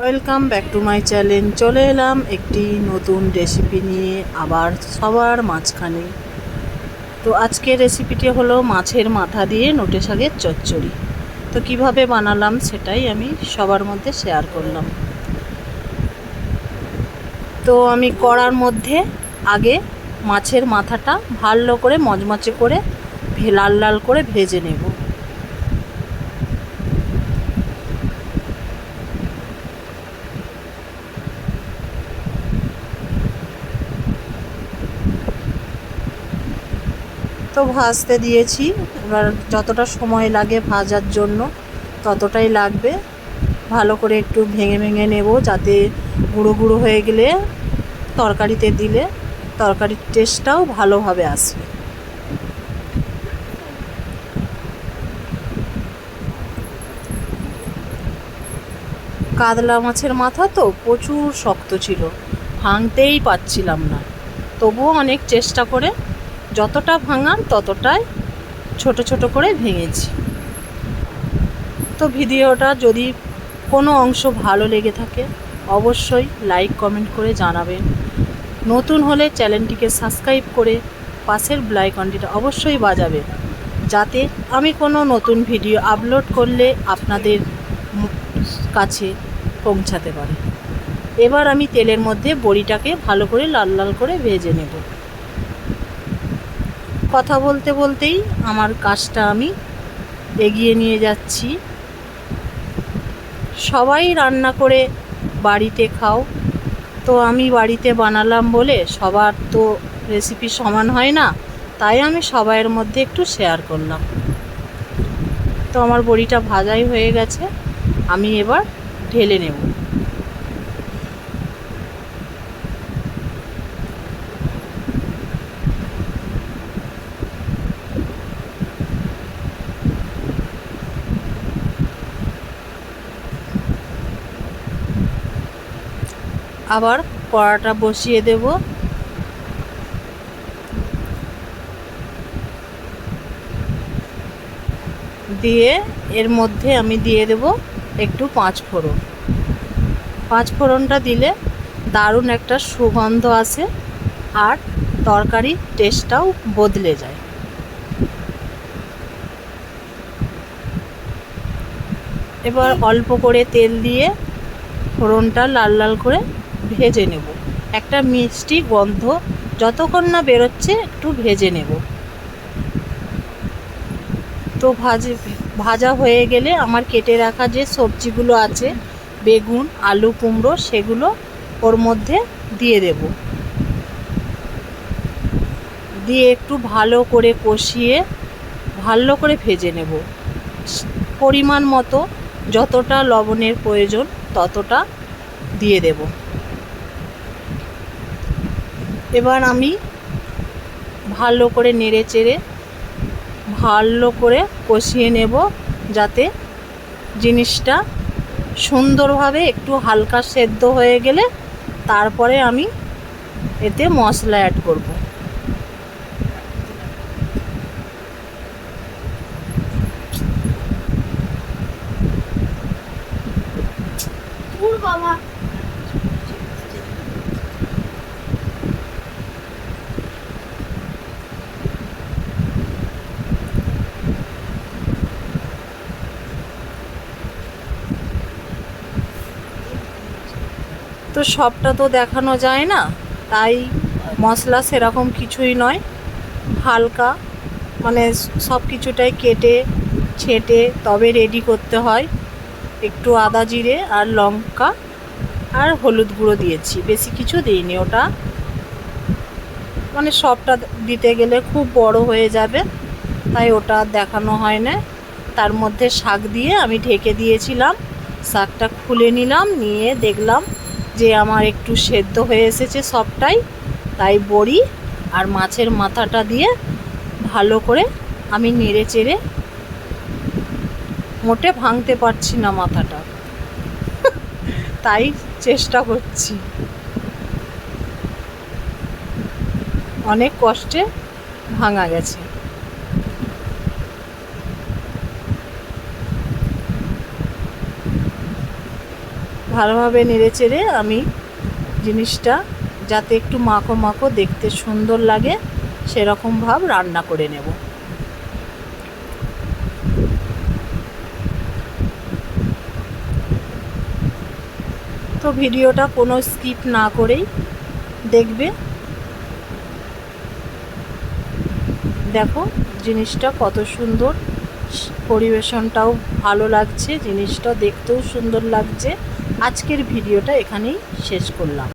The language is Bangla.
Welcome back to my channel চলে এলাম একটি নতুন রেসিপি নিয়ে আবার সবার মাঝখানে। তো আজকের রেসিপিটি হলো মাছের মাথা দিয়ে নোটে শাকের চচ্চড়ি। তো কীভাবে বানালাম সেটাই আমি সবার মধ্যে শেয়ার করলাম। তো আমি কড়ার মধ্যে আগে মাছের মাথাটা ভালো করে মচমচে করে লাল লাল করে ভেজে নেব। তো ভাজতে দিয়েছি। এবার যতটা সময় লাগে ভাজার জন্য, ততটাই লাগবে। ভালো করে একটু ভেঙে ভেঙে নেব যাতে গুঁড়ো গুঁড়ো হয়ে গেলে তরকারিতে দিলে তরকারির টেস্টটাও ভালোভাবে আসবে। কাতলা মাছের মাথা তো প্রচুর শক্ত ছিল, ভাঙতেই পাচ্ছিলাম না। তবুও অনেক চেষ্টা করে যতটা ভাঙার ততটাই ছোট ছোট করে ভেঙেছি। তো ভিডিওটা যদি কোনো অংশ ভালো লেগে থাকে, অবশ্যই লাইক কমেন্ট করে জানাবেন। নতুন হলে চ্যানেলটিকে সাবস্ক্রাইব করে পাশের ব্লাইকনটিটা অবশ্যই বাজাবেন, যাতে আমি কোনো নতুন ভিডিও আপলোড করলে আপনাদের কাছে পৌঁছাতে পারে। এবার আমি তেলের মধ্যে বড়িটাকে ভালো করে লাল লাল করে ভেজে নেব। কথা বলতে বলতেই আমার কাজটা আমি এগিয়ে নিয়ে যাচ্ছি। সবাই রান্না করে বাড়িতে খাও। তো আমি বাড়িতে বানালাম বলে সবার তো রেসিপি সমান হয় না, তাই আমি সবাইয়ের মধ্যে একটু শেয়ার করলাম। তো আমার বড়িটা ভাজাই হয়ে গেছে, আমি এবার ঢেলে নেব। আবার কড়াটা বসিয়ে দেব। দিয়ে এর মধ্যে আমি দিয়ে দেব একটু পাঁচ ফোড়ন। পাঁচ ফোড়নটা দিলে দারুণ একটা সুগন্ধ আসে আর তরকারির টেস্টটাও বদলে যায়। এবার অল্প করে তেল দিয়ে ফোড়নটা লাল লাল করে ভেজে নেব। একটা মিষ্টি গন্ধ যতক্ষণ না বেরোচ্ছে একটু ভেজে নেব। তো ভাজে ভাজা হয়ে গেলে আমার কেটে রাখা যে সবজিগুলো আছে, বেগুন, আলু, কুমড়ো, সেগুলো ওর মধ্যে দিয়ে দেব। দিয়ে একটু ভালো করে কষিয়ে, ভালো করে ভেজে নেব। পরিমাণ মতো যতটা লবণের প্রয়োজন ততটা দিয়ে দেব। এবার আমি ভালো করে নেড়ে চেড়ে ভালো করে কষিয়ে নেব যাতে জিনিসটা সুন্দরভাবে একটু হালকা সেদ্ধ হয়ে গেলে তারপরে আমি এতে মশলা অ্যাড করব। বাবা। তো সবটা তো দেখানো যায় না। তাই মশলা সেরকম কিছুই নয়। হালকা মানে সব কিছুটাই কেটে, ছেটে তবে রেডি করতে হয়। একটু আদা জিরে আর লঙ্কা আর হলুদ গুঁড়ো দিয়েছি। বেশি কিছু দিইনি ওটা। মানে সবটা দিতে গেলে খুব বড় হয়ে যাবে, তাই ওটা দেখানো হয় না তার মধ্যে শাক দিয়ে আমি ঢেকে দিয়েছিলাম। শাকটা খুলে নিলাম, নিয়ে দেখলাম যে আমার একটু সেদ্ধ হয়ে এসেছে সবটাই, তাই বড়ি আর মাছের মাথাটা দিয়ে ভালো করে আমি নেড়ে চেড়ে মোটে ভাঙতে পারছি না মাথাটা। তাই চেষ্টা করছি। অনেক কষ্টে ভাঙা গেছে। ভালোভাবে নেড়ে চেড়ে আমি জিনিসটা যাতে একটু মাখো মাখো দেখতে সুন্দর লাগে, সেরকম ভাব রান্না করে নেব। তো ভিডিওটা কোনো স্কিপ না করেই দেখবে। দেখো জিনিসটা কত সুন্দর, পরিবেশনটাও ভালো লাগছে, জিনিসটা দেখতেও সুন্দর লাগছে। আজকের ভিডিওটা এখানেই শেষ করলাম।